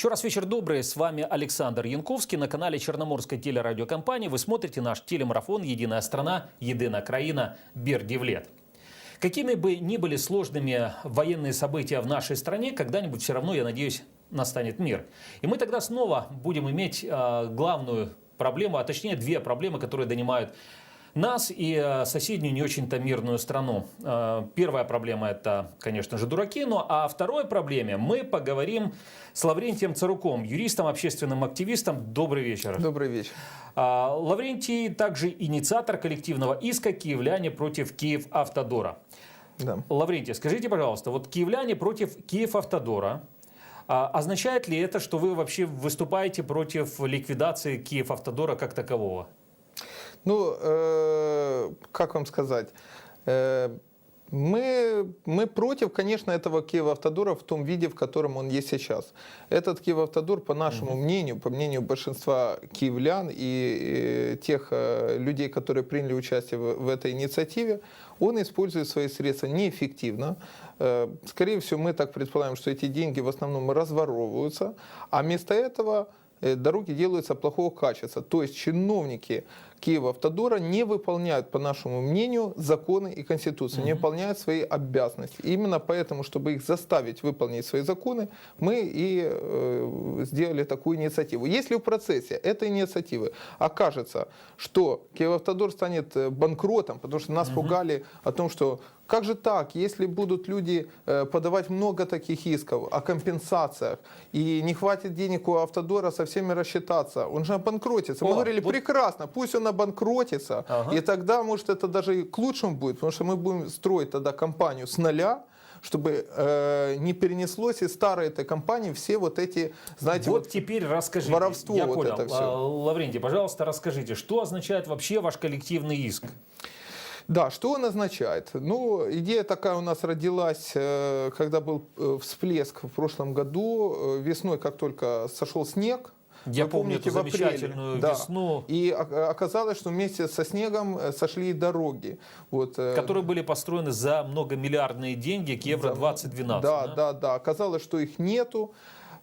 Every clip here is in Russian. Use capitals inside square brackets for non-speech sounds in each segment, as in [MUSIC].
Еще раз вечер добрый. С вами Александр Янковский на канале Черноморской телерадиокомпании. Вы смотрите наш телемарафон «Единая страна, единая краина. Бердивлет». Какими бы ни были сложными военные события в нашей стране, когда-нибудь все равно, я надеюсь, настанет мир. И мы тогда снова будем иметь э, главную проблему, а точнее две проблемы, которые донимают нас и э, соседнюю не очень-то мирную страну. Э, Первая проблема – это, конечно же, дураки. Ну а о второй проблеме мы поговорим с Лаврентием Царуком, юристом, общественным активистом. Добрый вечер. Добрый вечер. А, Лаврентий также инициатор коллективного иска «Киевляне против Киев-Автодора». Да. Лаврентий, скажите, пожалуйста, вот «Киевляне против Киев-Автодора» а, означает ли это, что вы вообще выступаете против ликвидации Киев-Автодора как такового? Ну, э, как вам сказать? Э, мы, мы против, конечно, этого Киева-Автодора в том виде, в котором он есть сейчас. Этот Киев-Автодор, по нашему мнению, по мнению большинства киевлян и, э, тех э, людей, которые приняли участие в, в этой инициативе, он использует свои средства неэффективно. Э, скорее всего, мы так предполагаем, что эти деньги в основном разворовываются, а вместо этого дороги делаются плохого качества. То есть чиновники Киева Автодора не выполняют, по нашему мнению, законы и Конституцию, не выполняют свои обязанности. И именно поэтому, чтобы их заставить выполнить свои законы, мы и э, сделали такую инициативу. Если в процессе этой инициативы окажется, что Киевавтодор станет э, банкротом, потому что нас пугали о том, что как же так, если будут люди э, подавать много таких исков о компенсациях, и не хватит денег у Автодора со всеми рассчитаться, он же обанкротится. Мы О, говорили, вот- прекрасно, пусть он обанкротится, Ага. и тогда, может, это даже и к лучшему будет, потому что мы будем строить тогда компанию с нуля, чтобы э, не перенеслось из старой этой компании все вот эти, знаете, вот, вот, теперь расскажите. воровство Я вот понял. это всё. А, Лаврентий, пожалуйста, расскажите, что означает вообще ваш коллективный иск? Да, что он означает? Ну, идея такая у нас родилась, э, когда был э, всплеск в прошлом году, э, весной, как только сошел снег. Я Вы помню эту в апреле. замечательную Да. весну, И оказалось, что вместе со снегом сошли и дороги. Вот, которые были построены за многомиллиардные деньги к Евро 2012. Да, да, да. Оказалось, что их нету.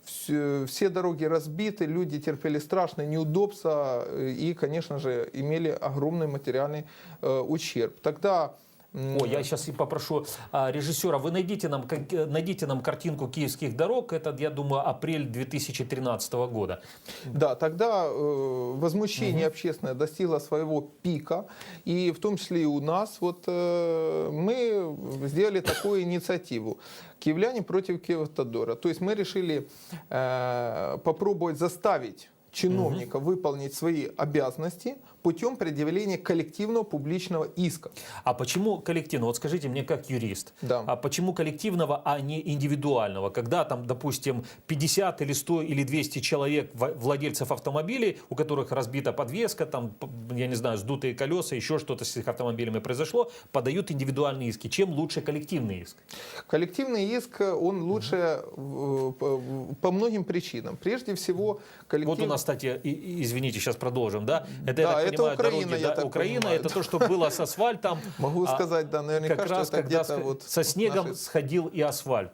Все, все дороги разбиты, люди терпели страшные неудобства э, и, конечно же, имели огромный материальный э, ущерб. Тогда О, я сейчас и попрошу а, режиссера, вы найдите нам, как- э, найдите нам картинку киевских дорог, это, я думаю, апрель 2013 года. Да, тогда э, возмущение общественное достигло своего пика, и в том числе и у нас. Вот э, мы сделали такую инициативу. Киевляне против Киевтодора. То есть мы решили э, попробовать заставить чиновника выполнить свои обязанности путем предъявления коллективного публичного иска. А почему коллективного? Вот скажите мне как юрист. Да. А почему коллективного, а не индивидуального? Когда там, допустим, 50 или 100 или 200 человек владельцев автомобилей, у которых разбита подвеска, там, я не знаю, сдутые колеса, еще что-то с их автомобилями произошло, подают индивидуальные иски. Чем лучше коллективный иск? Коллективный иск, он лучше э, по, по многим причинам. Прежде всего, коллектив... Вот у нас, кстати, извините, сейчас продолжим, да? Это, Да, это Украина, дороги, я да? так Украина понимаю, это то, что было с асфальтом. Могу а сказать, да, наверняка, Как раз, когда вот со снегом сходил и асфальт.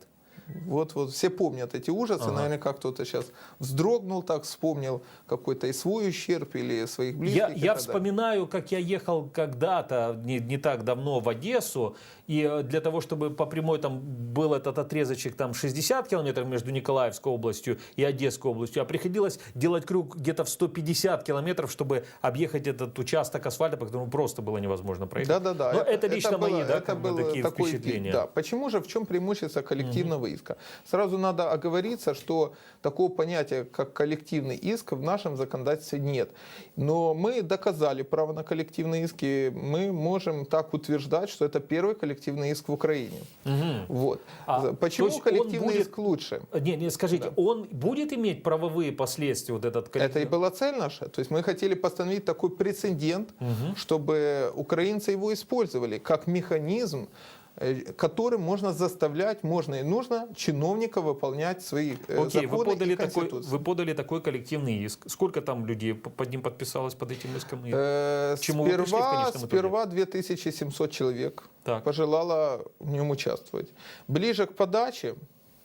Вот, вот все помнят эти ужасы. Ага. Наверняка кто-то сейчас вздрогнул, так вспомнил какой-то и свой ущерб или своих близких. Я, я вспоминаю, как я ехал когда-то, не, не так давно, в Одессу, и э, для того, чтобы по прямой там был этот отрезочек там 60 километров между Николаевской областью и Одесской областью, а приходилось делать круг где-то в 150 километров, чтобы объехать этот участок асфальта, по которому просто было невозможно проехать. Да, да, да. Но это, лично было- мои, да, это как бы был такие такой впечатления. пик, да. Почему же, в чем преимущество коллективного иска? Сразу надо оговориться, что такого понятия, как коллективный иск, в нашем законодательстве нет. Но мы доказали право на коллективные иски. Мы можем так утверждать, что это первый коллективный иск в Украине. Мгм. Вот. А, Почему коллективный будет- иск лучше? Не, не, скажите, он будет иметь правовые последствия, вот этот Это и была цель наша. То есть мы хотели постановить такой прецедент, чтобы украинцы его использовали как механизм, которым можно заставлять, можно и нужно чиновника выполнять свои э, Окей, вы законы подали, и такой, вы подали такой коллективный иск. Сколько там людей под ним подписалось под этим иском? Э, К чему вы пришли в сперва, конечном итоге? сперва 2700 человек Так. пожелало в нем участвовать. Ближе к подаче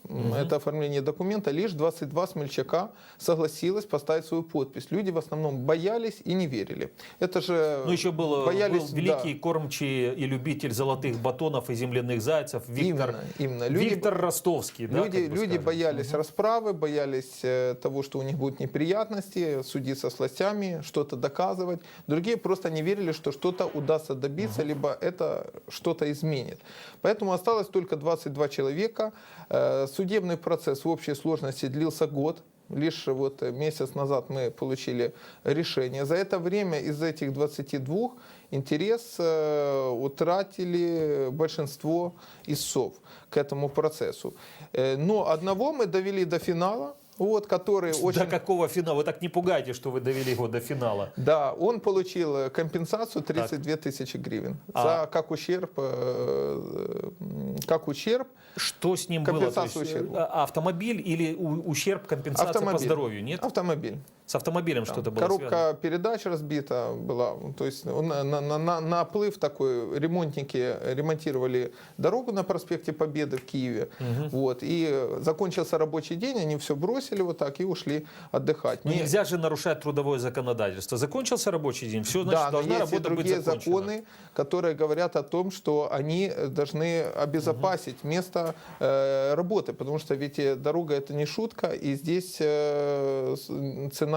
м, это оформление документа, лишь 22 смельчака согласилось поставить свою подпись. Люди в основном боялись и не верили. Это же Ну, еще был, боялись, был великий да. кормчий и любитель золотых батонов и земляных зайцев Виктор, Именно, именно. Люди Виктор Ростовский. да, Люди, как бы люди скажем. боялись расправы, боялись э, того, что у них будут неприятности, судиться с властями, что-то доказывать. Другие просто не верили, что что-то удастся добиться, либо это что-то изменит. Поэтому осталось только 22 человека. Э, Судебный процесс в общей сложности длился год. Лишь вот месяц назад мы получили решение. За это время из этих 22 интерес э, утратили большинство ИСов к этому процессу. Э, Но одного мы довели до финала, вот, который До очень... какого финала? Вы так не пугайте, что вы довели его до финала. Да, он получил э, компенсацию 32 тысячи гривен А- за как ущерб, э, м, как ущерб Что с ним было? То Компенсацию есть, ущерба. э, автомобиль или ущерб, компенсация по автомобиль. здоровью? Нет? Автомобиль. С автомобилем Там что-то было Коробка связано? передач разбита была. То есть он на, на, на, на- наплыв такой, ремонтники ремонтировали дорогу на проспекте Победы в Киеве. Вот, и закончился рабочий день, они все бросили вот так и ушли отдыхать. Ну, Не- нельзя же нарушать трудовое законодательство. Закончился рабочий день, все, значит, да, должна есть работа быть другие закончена. законы, которые говорят о том, что они э, должны обезопасить место э, работы, потому что ведь э, дорога это не шутка, и здесь э, с-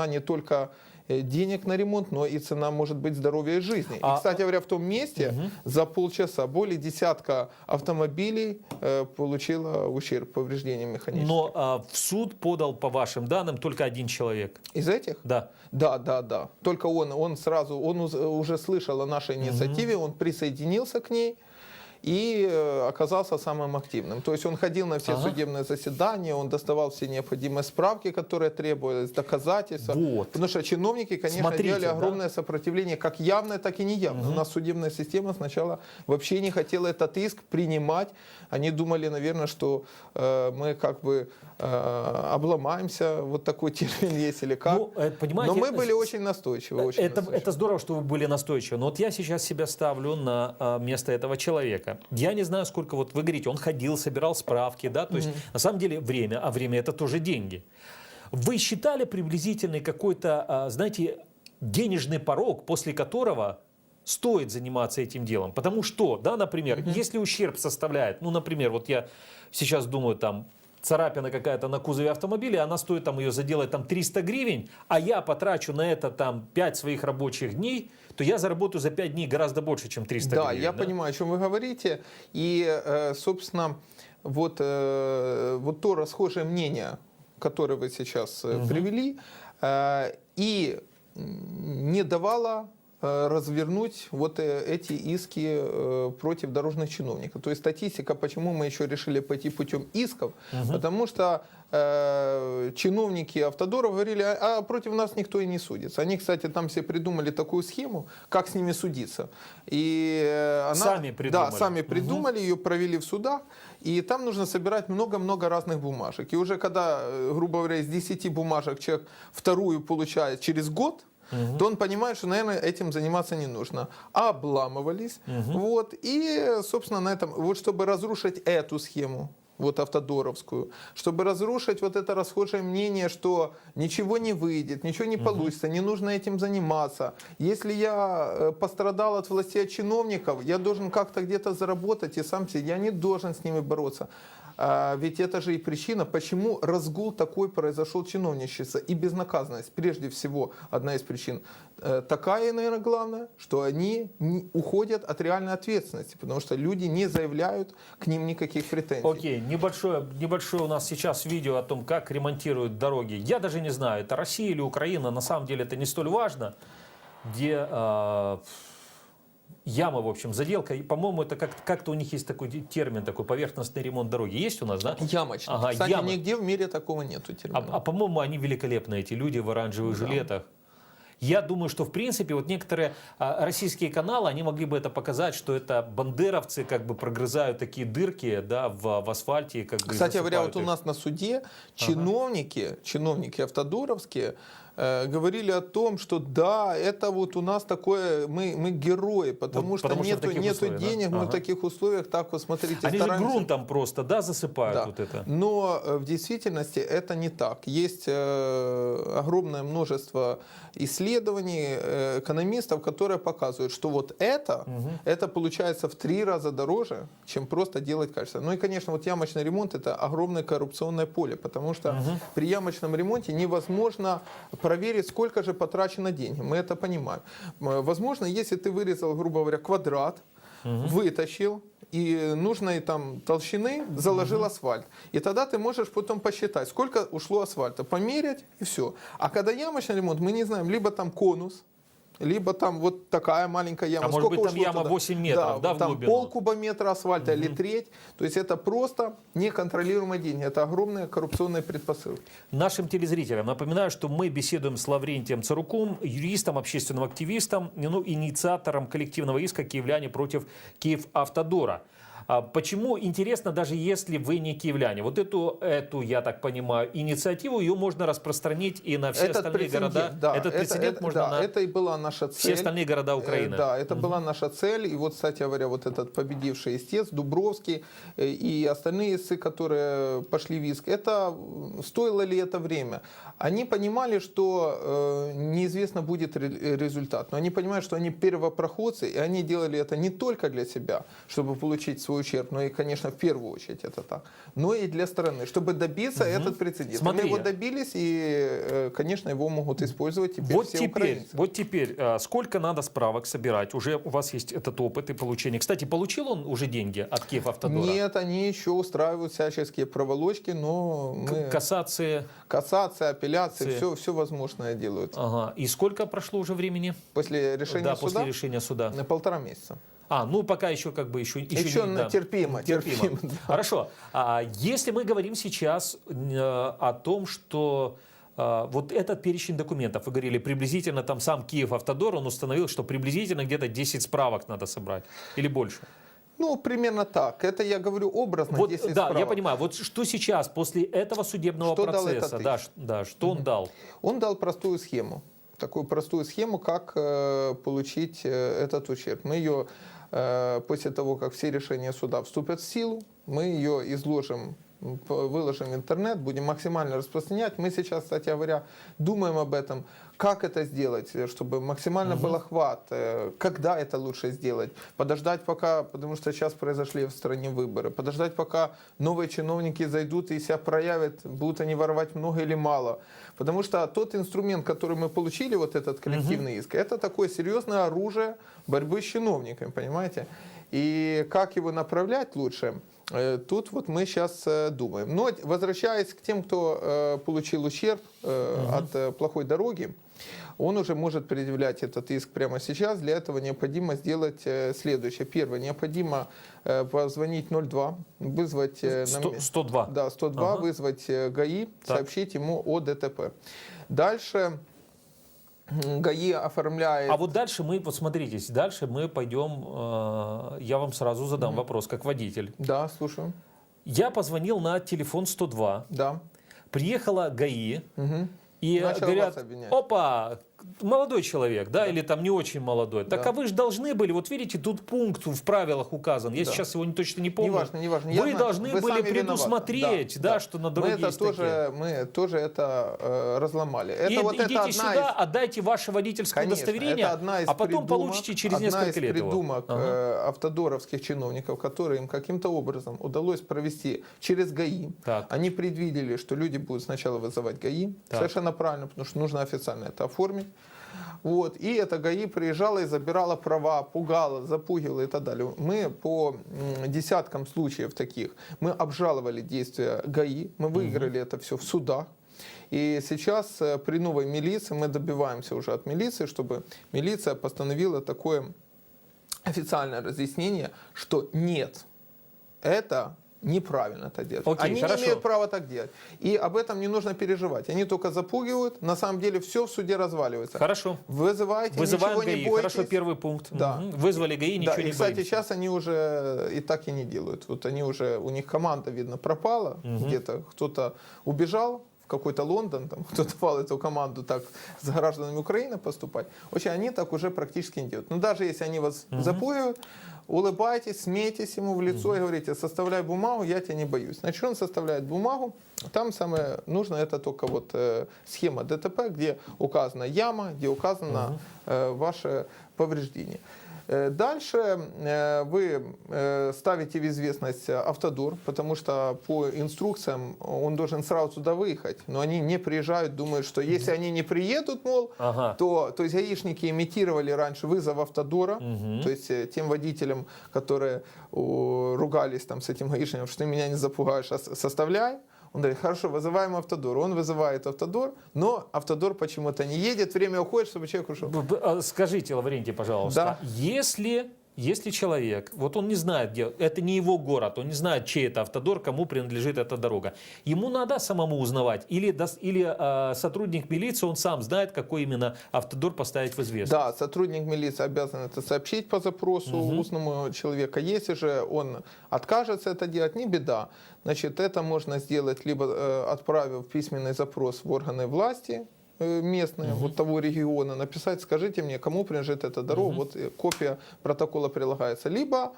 цена не только э, денег на ремонт, но и цена может быть здоровья и жизни. А- И, кстати говоря, в том месте за полчаса более десятка автомобилей э, получило ущерб, повреждения механические. Но а, в суд подал, по вашим данным, только один человек. Из этих? Да. Да, да, да. Только он, он сразу, он уже слышал о нашей инициативе, он присоединился к ней и э, оказался самым активным. То есть он ходил на все Ага. судебные заседания, он доставал все необходимые справки, которые требовались, доказательства. Вот. Потому что чиновники, конечно, Смотрите, делали да. огромное сопротивление, как явное, так и неявное. У нас судебная система сначала вообще не хотела этот иск принимать. Они думали, наверное, что э, мы как бы э, обломаемся, вот такой [LAUGHS] термин есть или как. Ну, э, понимаете, Но мы были с- очень настойчивы. Очень Это, настойчивы. это здорово, что вы были настойчивы. Но вот я сейчас себя ставлю на место этого человека. Я не знаю, сколько вот вы говорите, он ходил, собирал справки, да, то есть на самом деле время, а время это тоже деньги. Вы считали приблизительный какой-то, а, знаете, денежный порог, после которого стоит заниматься этим делом? Потому что, да, например, если ущерб составляет, ну, например, вот я сейчас думаю, там, царапина какая-то на кузове автомобиля, она стоит там ее заделать там 300 гривен, а я потрачу на это там 5 своих рабочих дней, то я заработаю за 5 дней гораздо больше, чем 300 Да, гривен. я понимаю, о чем вы говорите. И, э, собственно, вот, э, вот то расхожее мнение, которое вы сейчас э, привели, и не давало развернуть вот э, эти иски э, против дорожных чиновников. То есть статистика, почему мы еще решили пойти путем исков, потому что э, чиновники автодоров говорили, а, а против нас никто и не судится. Они, кстати, там все придумали такую схему, как с ними судиться. И э, она, Сами придумали. Да, сами придумали, ее провели в судах. И там нужно собирать много-много разных бумажек. И уже когда, э, грубо говоря, из 10 бумажек человек вторую получает через год, то он понимает, что, наверное, этим заниматься не нужно. Обламывались. Вот, и, собственно, на этом, вот чтобы разрушить эту схему, вот автодоровскую, чтобы разрушить вот это расхожее мнение, что ничего не выйдет, ничего не получится, не нужно этим заниматься. Если я э, пострадал от властей, от чиновников, я должен как-то где-то заработать и сам себе, я не должен с ними бороться. А ведь это же и причина, почему разгул такой произошел чиновничество и безнаказанность. Прежде всего, одна из причин э, такая, наверное, главная, что они уходят от реальной ответственности, потому что люди не заявляют к ним никаких претензий. Окей, небольшое, небольшое у нас сейчас видео о том, как ремонтируют дороги. Я даже не знаю, это Россия или Украина, на самом деле это не столь важно, где э, яма, в общем, заделка. И, по-моему, это как- как-то у них есть такой термин, такой поверхностный ремонт дороги. Есть у нас, да? Ямочный. Ага, Кстати, яма. нигде в мире такого нету А, термина. а, по-моему, они великолепны, эти люди в оранжевых жилетах. Я думаю, что в принципе вот некоторые а, российские каналы, они могли бы это показать, что это бандеровцы как бы прогрызают такие дырки, да, в, в асфальте, как бы Кстати говоря, вот засыпают у их. нас на суде чиновники, чиновники автодоровские говорили о том, что да, это вот у нас такое, мы, мы герои, потому Вот что потому что нету, таких нету условиях, да? денег, мы Ага. в таких условиях, так вот смотрите, Они же стараемся. грунтом просто, да, засыпают Да. вот это. Но э, в действительности это не так. Есть э, огромное множество исследований э, экономистов, которые показывают, что вот это, это получается в три раза дороже, чем просто делать качественно. Ну и, конечно, вот ямочный ремонт это огромное коррупционное поле, потому что при ямочном ремонте невозможно проверить, сколько же потрачено денег. Мы это понимаем. Возможно, если ты вырезал, грубо говоря, квадрат, вытащил и нужной там толщины заложил асфальт. И тогда ты можешь потом посчитать, сколько ушло асфальта, померять и все. А когда ямочный ремонт, мы не знаем, либо там конус, либо там вот такая маленькая яма. А может быть, Сколько там яма туда? 8 метров, да, в там глубину? пол кубометра асфальта или треть. То есть это просто неконтролируемые деньги. Это огромные коррупционные предпосылки. Нашим телезрителям напоминаю, что мы беседуем с Лаврентием Царуком, юристом, общественным активистом, ну, инициатором коллективного иска «Киевляне против Киевавтодора». А Почему интересно, даже если вы не киевляне? Вот эту, эту, я так понимаю, инициативу, ее можно распространить и на все остальные города. да, Этот это- прецедент это- можно да, на это и была наша цель. все остальные города Э, Украины. Да, это была наша цель. И вот, кстати говоря, вот этот победивший истец, Дубровский э, и остальные истцы, которые пошли в иск, это э, стоило ли это время? Они понимали, что э, неизвестно будет ре- результат, но они понимают, что они первопроходцы, и они делали это не только для себя, чтобы получить свой ущерб, но и, конечно, в первую очередь это так, но и для страны, чтобы добиться этот прецедент. Смотри. Мы его добились, и, э, конечно, его могут использовать теперь Вот все теперь, украинцы. вот теперь, а, сколько надо справок собирать? Уже у вас есть этот опыт и получение. Кстати, получил он уже деньги от Киевавтодора? Нет, они еще устраивают всяческие проволочки, но мы... Кассации. кассация, апелляции, все, все возможное делают. Ага. И сколько прошло уже времени? После решения да, суда после решения суда. на полтора месяца. А, ну пока еще как бы еще, еще, Еще не- да. терпимо, терпимо, да. Хорошо. А если мы говорим сейчас э, о том, что э, вот этот перечень документов, вы говорили, приблизительно там сам Киев Автодор, он установил, что приблизительно где-то 10 справок надо собрать или больше. Ну, примерно так. Это я говорю образно. Вот, 10 да, я справок. понимаю. Вот что сейчас после этого судебного Что процесса, да, да, что он дал? Он дал простую схему. Такую простую схему, как э, получить э, этот ущерб. Мы ее, после того, как все решения суда вступят в силу, мы ее изложим, выложим в интернет, будем максимально распространять. Мы сейчас, кстати говоря, думаем об этом, как это сделать, э, чтобы максимально был охват, э, когда это лучше сделать, подождать пока, потому что сейчас произошли в стране выборы, подождать пока новые чиновники зайдут и себя проявят, будут они воровать много или мало. Потому что тот инструмент, который мы получили, вот этот коллективный иск, это такое серьезное оружие борьбы с чиновниками, понимаете? И как его направлять лучше, тут вот мы сейчас думаем. Но возвращаясь к тем, кто э, получил ущерб э, от э, плохой дороги, он уже может предъявлять этот иск прямо сейчас. Для этого необходимо сделать э, следующее. Первое, необходимо э, позвонить 02, вызвать... э, на Сто- ме- 102. Да, 102, Ага. вызвать э, ГАИ, Так. сообщить ему о ДТП. Дальше ГАИ оформляет... А вот дальше мы, вот смотрите, дальше мы пойдем, э, я вам сразу задам вопрос, как водитель. Да, слушаю. Я позвонил на телефон 102, Да. приехала ГАИ, Мгм. и Начал говорят, опа, молодой человек, да, или там не очень молодой. Так Да. а вы же должны были, вот видите, тут пункт в правилах указан, я Да. сейчас его не точно не помню. Неважно, неважно. Вы знаю, должны вы были сами виноваты. предусмотреть, да, что на дороге мы это есть тоже, такие. Мы тоже это э, разломали. Это И вот идите это одна сюда, из... отдайте ваше водительское Конечно, удостоверение, это одна из а потом придумок- получите через одна несколько из лет его. придумок Ага. э, автодоровских чиновников, которые им каким-то образом удалось провести через ГАИ. Так. Они предвидели, что люди будут сначала вызывать ГАИ. Так. Совершенно правильно, потому что нужно официально это оформить. Вот. И эта ГАИ приезжала и забирала права, пугала, запугивала и так далее. Мы по десяткам случаев таких, мы обжаловали действия ГАИ, мы выиграли это все в судах. И сейчас э, при новой милиции мы добиваемся уже от милиции, чтобы милиция постановила такое официальное разъяснение, что нет, это неправильно это делать. Окей, Они хорошо. не имеют права так делать. И об этом не нужно переживать. Они только запугивают, на самом деле все в суде разваливается. Хорошо. Вызывайте, Вызываем ничего не ГАИ. бойтесь. Хорошо, первый пункт. Да. Мгм. Вызвали ГАИ, ничего да, не и, кстати, боимся. сейчас они уже и так и не делают. Вот они уже, у них команда, видно, пропала, где-то кто-то убежал в какой-то Лондон, там, кто давал эту команду так с гражданами Украины поступать. В общем, они так уже практически не делают. Но даже если они вас запугивают, улыбайтесь, смейтесь ему в лицо и говорите, составляй бумагу, я тебя не боюсь. Значит, он составляет бумагу, там самое нужное, это только вот э, схема ДТП, где указана яма, где указано э, ваше повреждение. Э, Дальше э, вы э, ставите в известность автодор, потому что по инструкциям он должен сразу туда выехать, но они не приезжают, думают, что если они не приедут, мол, Ага. то, то есть гаишники имитировали раньше вызов автодора, то есть тем водителям, которые ругались там с этим гаишником, что ты меня не запугаешь, а составляй. Он говорит, хорошо, вызываем автодор. Он вызывает автодор, но автодор почему-то не едет, время уходит, чтобы человек ушел. А Скажите, Лаврентий, пожалуйста, если, если человек, вот он не знает, где, это не его город, он не знает, чей это автодор, кому принадлежит эта дорога, ему надо самому узнавать, или, или а, сотрудник милиции, он сам знает, какой именно автодор поставить в известность? Да, сотрудник милиции обязан это сообщить по запросу устному человека. Если же он откажется это делать, не беда. Значит, это можно сделать либо э, отправив письменный запрос в органы власти э, местные, вот того региона, написать, скажите мне, кому принадлежит эта дорога, вот э, копия протокола прилагается. Либо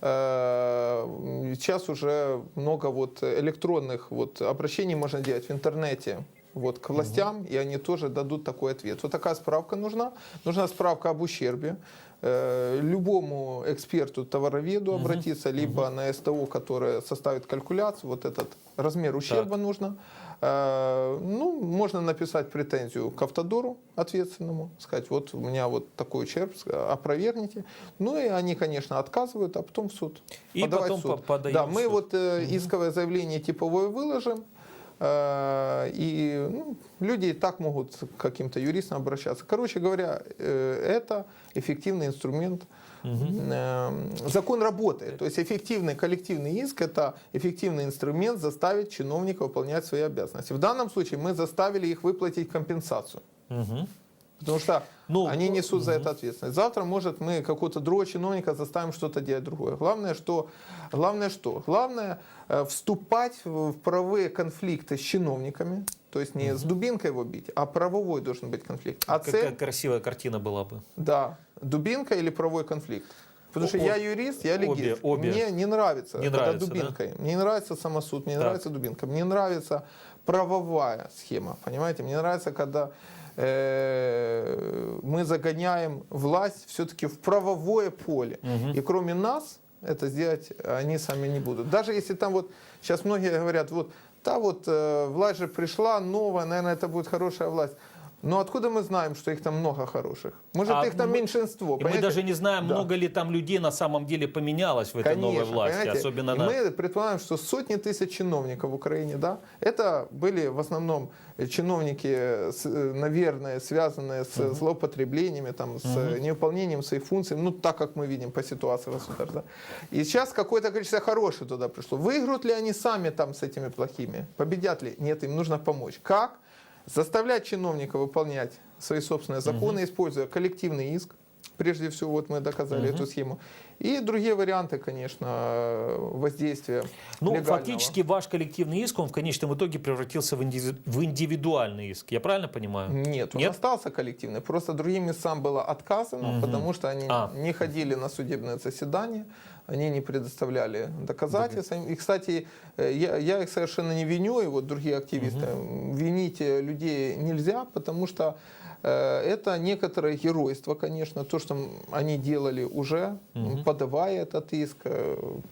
э, сейчас уже много вот электронных вот обращений можно делать в интернете вот, к властям, и они тоже дадут такой ответ. Вот такая справка нужна. Нужна справка об ущербе. Э, Любому эксперту, товароведу обратиться, либо на СТО, которое составит калькуляцию, вот этот размер ущерба нужно. Э, Ну, можно написать претензию к автодору ответственному, сказать, вот у меня вот такой ущерб, опровергните. Ну и они, конечно, отказывают, а потом в суд. И Подавать потом в суд. по- подаем Да, в мы суд. вот э, исковое заявление типовое выложим, э, и ну, люди и так могут к каким-то юристам обращаться. Короче говоря, э, это эффективный инструмент. Э, Закон работает. То есть эффективный коллективный иск – это эффективный инструмент заставить чиновника выполнять свои обязанности. В данном случае мы заставили их выплатить компенсацию. Потому что Ну, они несут за это ответственность. Завтра, может, мы какого-то другого чиновника заставим что-то делать другое. Главное, что? Главное, что? Главное э, вступать в в правовые конфликты с чиновниками. То есть не с дубинкой его бить, а правовой должен быть конфликт. А Какая цель, красивая картина была бы. да, дубинка или правовой конфликт. Потому что я юрист, я обе- легист. обе. Мне не нравится, Не когда нравится, да? Мне не нравится самосуд, мне не нравится дубинка. Мне нравится правовая схема. Понимаете? Мне нравится, когда э, мы загоняем власть все-таки в правовое поле. И кроме нас это сделать они сами не будут. Даже если там вот сейчас многие говорят, вот та вот э, власть же пришла новая, наверное, это будет хорошая власть. Но откуда мы знаем, что их там много хороших? Может, А их там мы- меньшинство. И мы даже не знаем, Да. много ли там людей на самом деле поменялось в этой новой Конечно, власти, понимаете? особенно И на... мы предполагаем, что сотни тысяч чиновников в Украине, да, это были в основном чиновники, с- э, наверное, связанные с злоупотреблениями, там, с э, невыполнением своих функций, ну, так как мы видим по ситуации да. И сейчас какое-то количество хороших туда пришло. Выиграют ли они сами там с этими плохими? Победят ли? Нет, им нужно помочь. Как? Заставлять чиновников выполнять свои собственные законы, используя коллективный иск. Прежде всего, вот мы доказали эту схему. И другие варианты, конечно, воздействия. Ну, легального. фактически ваш коллективный иск, он в конечном итоге превратился в, индиви- в индивидуальный иск. Я правильно понимаю? Нет, он Нет? остался коллективный. Просто другим местам было отказано, потому что они А. не ходили на судебное заседание, они не предоставляли доказательства. И, кстати, э, я, я их совершенно не виню, и вот другие активисты. Винить э, людей нельзя, потому что э, это некоторое геройство, конечно, то, что они делали уже, подавая этот иск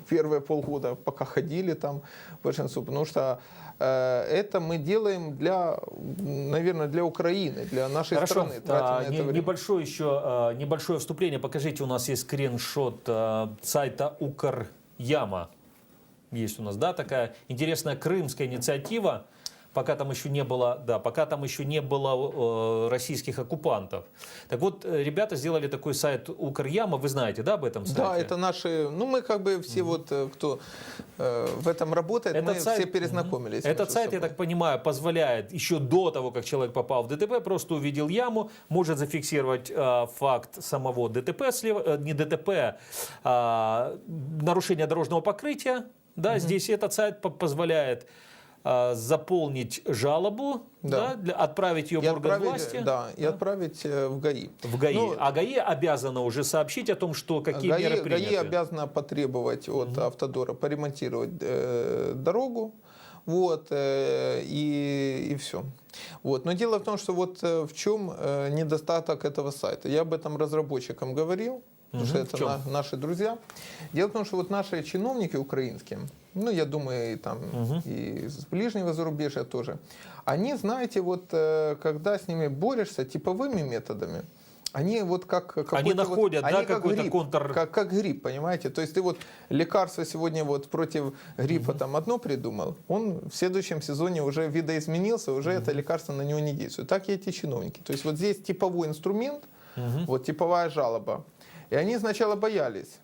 первые полгода, пока ходили там большинство, потому что это мы делаем для, наверное, для Украины, для нашей Хорошо, страны. а, не- небольшое еще а, небольшое вступление. Покажите, у нас есть скриншот а, сайта Укряма. Есть у нас, да, такая интересная крымская инициатива. Пока там еще не было, да, пока там еще не было э, российских оккупантов. Так вот, э, ребята сделали такой сайт Укряма. Вы знаете, да, об этом сайте? Да, это наши, ну мы как бы все вот, э, кто э, в этом работает, Этот мы сайт- все перезнакомились. Этот между сайт, я собой. так понимаю, позволяет еще до того, как человек попал в ДТП, просто увидел яму, может зафиксировать э, факт самого ДТП, слева, э, не ДТП, а нарушение дорожного покрытия. Да, Здесь этот сайт по- позволяет а, заполнить жалобу, да. Да. для- отправить ее И в орган власти да, и отправить э, в ГАИ. в ГАИ. Ну, а ГАИ обязана уже сообщить о том, что какие ГАИ, меры ГАИ приняты. обязана потребовать от автодора поремонтировать э, дорогу, вот, э, и, и все. Вот. Но дело в том, что вот э, в чем э, недостаток этого сайта. Я об этом разработчикам говорил, потому что Мгм. В это на- наши друзья. Дело в том, что вот наши чиновники украинские, ну, я думаю, и там Мгм. и с ближнего зарубежья тоже, они, знаете, вот э, когда с ними борешься типовыми методами, они вот как вот- находят, да, они как какой-то гриб, контр- как, как грипп, понимаете? То есть ты вот лекарство сегодня вот против гриппа там одно придумал, он в следующем сезоне уже видоизменился, уже это лекарство на него не действует. Так и эти чиновники. То есть вот здесь типовой инструмент, Мгм. вот типовая жалоба. И они сначала боялись.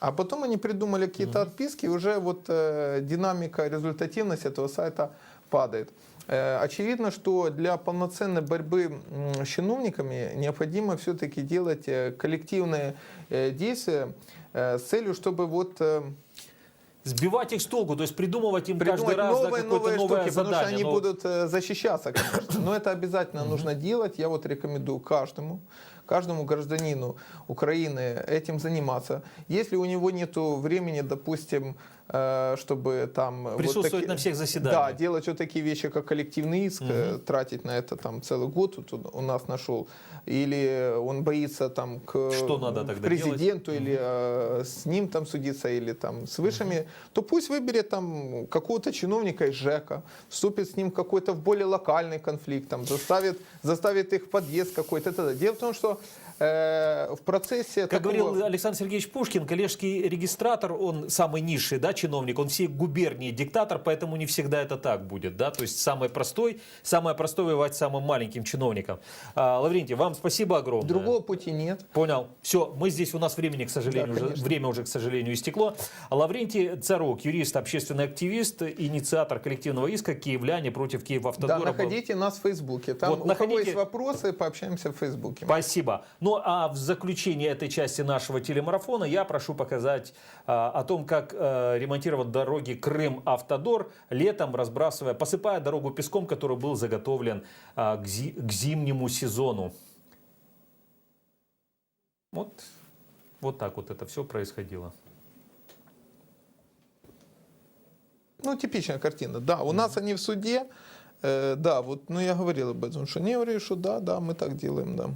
А потом они придумали какие-то отписки, и уже вот э, динамика, результативность этого сайта падает. Э, очевидно, что для полноценной борьбы с чиновниками необходимо все-таки делать э, коллективные э, действия э, с целью, чтобы вот э, Сбивать их с толку, то есть придумывать им каждый придумать раз да, новые, какое-то новые новое штуки, потому что задание. они но- будут э, защищаться, конечно. Но это обязательно нужно делать. Я вот рекомендую каждому, каждому гражданину Украины этим заниматься. Если у него нет времени, допустим, чтобы там... вот Присутствовать таки- на всех заседаниях. Да, делать вот такие вещи, как коллективный иск, э, тратить на это там целый год вот он у нас нашел. Или он боится там к Что надо тогда президенту, или э, с ним там судиться, или там с высшими, то пусть выберет там какого-то чиновника из ЖЭКа, вступит с ним какой-то в более локальный конфликт, там, заставит, заставит их подъезд какой-то. Дело в том, что э, в процессе Как такого- говорил Александр Сергеевич Пушкин, коллежский регистратор, он самый низший да, чиновник, он всей губернии диктатор, поэтому не всегда это так будет. Да? То есть самый простой, самое простое воевать самым маленьким чиновником. А, Лаврентий, вам спасибо огромное. другого пути нет. Понял. Все, мы здесь, у нас времени, к сожалению, Да, уже, время уже, к сожалению, истекло. Лаврентий Царук, юрист, общественный активист, инициатор коллективного иска «Киевляне против Да, Киевавтодора». находите нас в Фейсбуке. Там Вот у кого находите- есть вопросы, пообщаемся в Фейсбуке. Спасибо. Ну а в заключение этой части нашего телемарафона я прошу показать а, о том, как а, ремонтировать дороги Крым-Автодор летом, разбрасывая, посыпая дорогу песком, который был заготовлен а, к, зи- к зимнему сезону. Вот, вот так вот это все происходило. Ну, типичная картина. Да, у нас они в суде. Э, да, вот, ну я говорил об этом, что не говорю, что да, да, мы так делаем, да.